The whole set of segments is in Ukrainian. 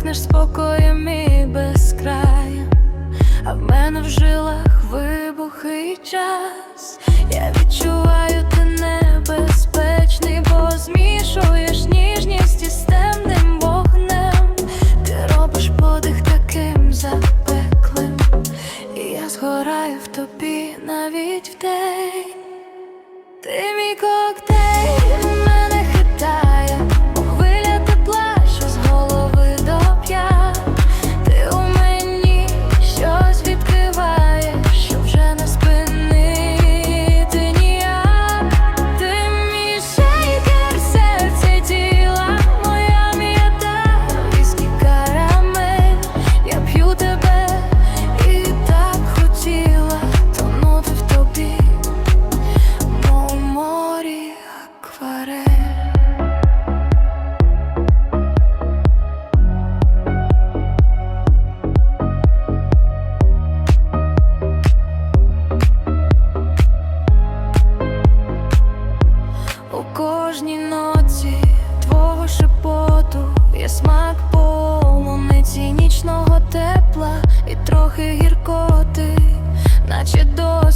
пахнеш спокоєм і безкраєм, а в мене в жилах вибухи і час. Я відчуваю, ти небезпечний, бо змішуєш ніжність із темним вогнем. Ти робиш подих таким запеклим, і я згораю в тобі навіть вдень.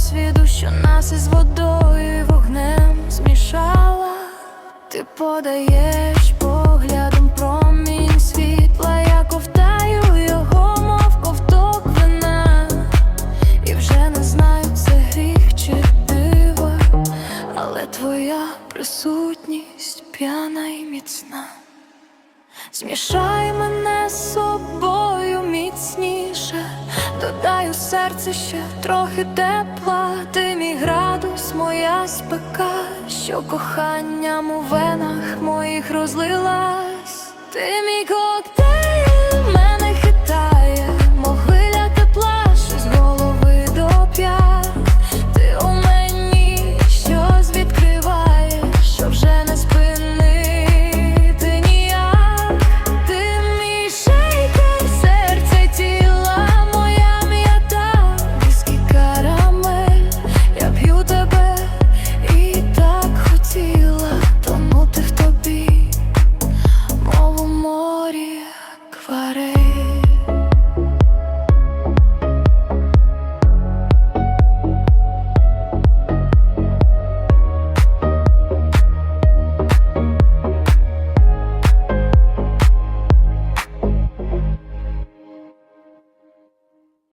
Досвіду, що нас із водою і вогнем змішала. Ти подаєш поглядом промінь світла, я ковтаю його, мов ковток вина. І вже не знаю, це гріх чи диво, але твоя присутність п'яна і міцна. Змішай мене з собою міцніше, додай у серце ще трохи тепла, ти мій градус, моя спека, що коханням у венах моїх розлилась, ти мій коктейль